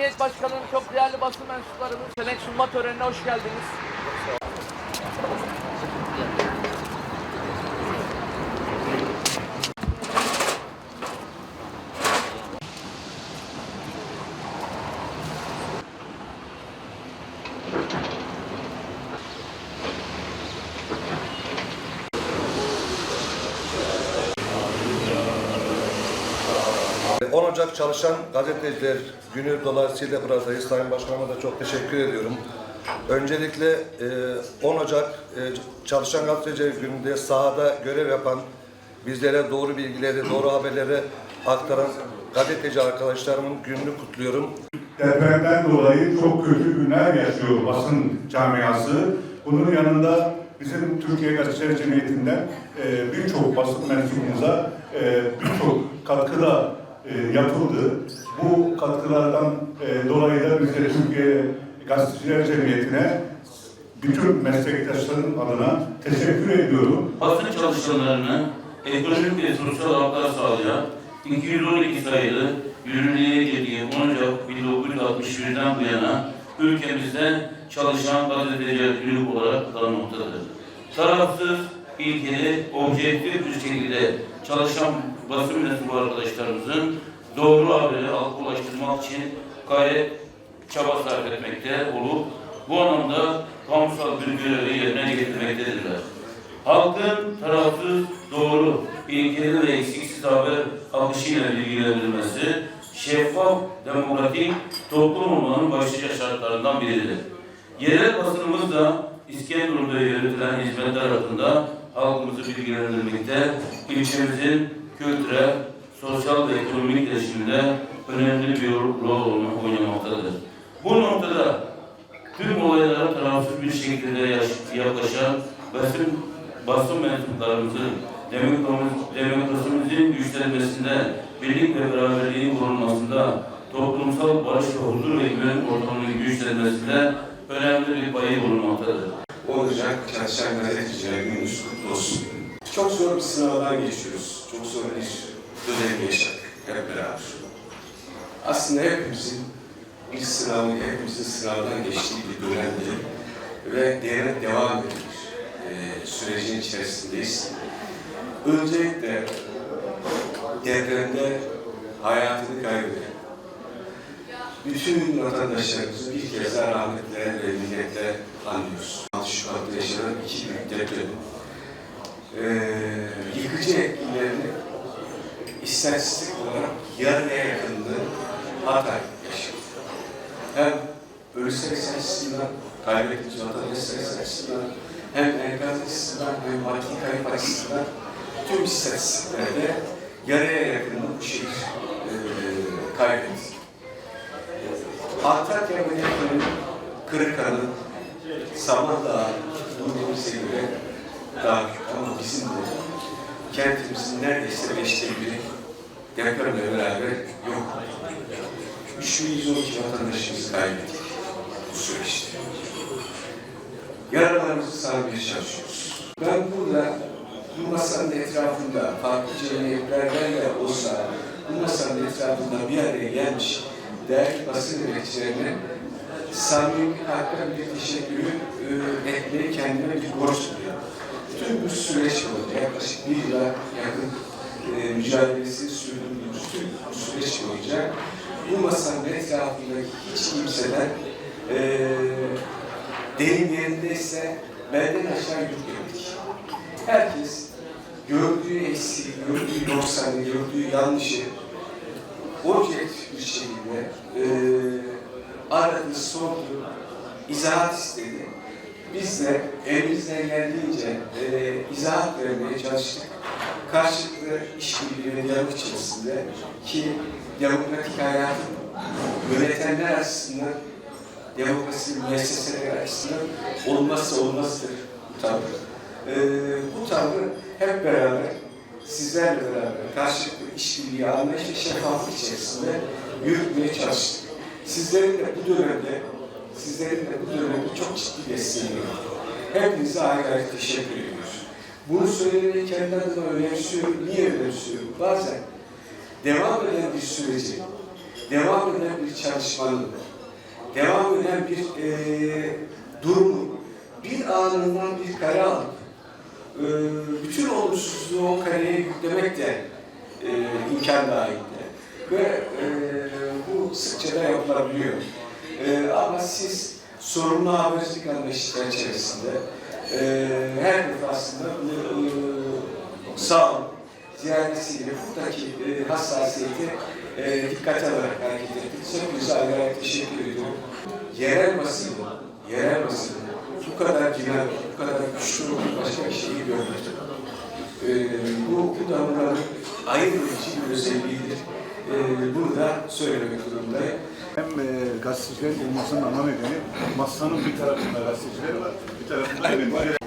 Cemiyet Başkanı'nın çok değerli basın mensuplarımız senek sunma törenine hoş geldiniz. 10 Ocak Çalışan Gazeteciler Günü dolayısıyla buradayız. Sayın Başkanıma da çok teşekkür ediyorum. Öncelikle e, 10 Ocak e, Çalışan Gazeteciler Günü'nde sahada görev yapan, bizlere doğru bilgileri, doğru haberleri aktaran gazeteci arkadaşlarımın gününü kutluyorum. Depremden dolayı çok kötü günler yaşıyor basın camiası. Bunun yanında bizim Türkiye Gazeteciler Cemiyeti'nden e, birçok basın mensubumuza e, birçok katkı da e, yapıldı. Bu katkılardan e, dolayı da biz de Türkiye Gazeteciler Cemiyeti'ne bütün meslektaşların adına teşekkür ediyorum. basın çalışanlarını ekonomik ve sosyal haklar sağlayan 212 sayılı yürürlüğe girdiği 10 Ocak 1961'den bu yana ülkemizde çalışan gazeteciler günlük olarak kutlanmaktadır. Tarafsız, ilgili, objektif bir şekilde çalışan basın mensubu arkadaşlarımızın doğru haberi halka ulaştırmak için gayret çaba sarf etmekte olup bu anlamda kamusal bir görevi yerine getirmektedirler. Halkın tarafsız, doğru, ilgili ve eksiksiz haber akışıyla bilgilendirilmesi, şeffaf, demokratik toplum olmanın başlıca şartlarından biridir. Yerel basınımız da İskenderun'da yürütülen hizmetler hakkında halkımızı bilgilendirmekte, ilçemizin kültürel, sosyal ve ekonomik gelişiminde önemli bir rol oynamaktadır. Bu noktada tüm olaylara tarafsız bir şekilde yaklaşan basın, basın mensuplarımızın demokrasi- demokrasimizin güçlenmesinde, birlik ve beraberliğin korunmasında, toplumsal barış ve huzur ve güven ortamının güçlenmesinde önemli bir payı bulunmaktadır. Olacak çalışan gazeteciler gününüz kutlu olsun. Çok zor bir sınavdan geçiyoruz. Çok zor bir dönem yaşadık hep beraber. Aslında hepimizin bir sınavı, hepimizin sınavdan geçtiği bir dönemdi ve devlet devam ediyor. Ee, sürecin içerisindeyiz. Öncelikle depremde hayatını kaybeden bütün vatandaşlarımızı bir kez daha rahmetle ve minnetle anlıyoruz. 6 Şubat'ta yaşanan iki büyük depremin ee, yıkıcı etkilerini istatistik olarak yarıya yakınlığı Hatay yaşadı. Hem ölü sayısı açısından, kaybettiğimiz vatandaş sayısı açısından, hem enkaz açısından, hem maddi kayıp açısından tüm istatistiklerde yarıya yakınlığı bu şehir ee, kaybetti. Antakya Melekler'in Kırıkhan'ın Samandağ duyduğumuza göre daha büyük ama bizim de kentimizin neredeyse beşte biri depremle beraber yok. 3112 vatandaşımızı kaybettik bu süreçte. Yaralarımızı sarmaya çalışıyoruz. Ben burada bu masanın etrafında farklı cemiyetlerden de olsa bu masanın etrafında bir araya gelmiş değerli basın emekçilerine samimi kalpten bir teşekkürü e, etmeyi kendime bir borç buluyorum. Tüm bu süreç boyunca yaklaşık bir yıla yakın e, mücadelesini sürdürdüğümüz tüm bu süreç boyunca bu masanın etrafındaki hiç kimseden e, deyim yerindeyse benden aşağı yürüyemedik. Herkes gördüğü eksiği, gördüğü noksanı, gördüğü yanlışı objektif bir şekilde e, aradı, sordu, izahat istedi. Biz de elimizden geldiğince e, izahat vermeye çalıştık. Karşılıklı işbirliği ve diyalog içerisinde ki demokratik hayatın yönetenler açısından demokrasi müesseseleri açısından olmazsa olmazdır bu tavır. E, bu tavrı hep beraber sizlerle beraber karşılıklı işbirliği, anlayış ve şeffaflık içerisinde yürütmeye çalıştık. Sizlerin de bu dönemde, sizlerin de bu dönemde çok ciddi desteğini. Hepinize ayrı ayrı teşekkür ediyoruz. Bunu söylemeyi kendi adıma önemsiyorum. Niye önemsiyorum? Bazen devam eden bir süreci devam eden bir çalışmanın, devam eden bir e, durumu bir anından bir kare alıp e, bütün olumsuzluğu o kareye yüklemek de e, imkan dahilinde. Ve e, sıkça da yapılabiliyor. E, ama siz sorumlu habercilik anlayışı çerçevesinde e, her defasında e, sağ olun ziyadesiyle buradaki e, hassasiyeti e, dikkate alarak hareket ettiniz. Hepinize ayrı ayrı teşekkür ediyorum. Yerel basın, yerel basın bu kadar dinamik, bu kadar güçlü olduğu başka bir şeyi görmedim. E, bu, bu da buranın bir özelliğidir. E, bunu da söylemek durumundayım. Hem e, gazetecilerin olmasının ana nedeni masanın bir tarafında gazeteciler var, bir tarafında benim var.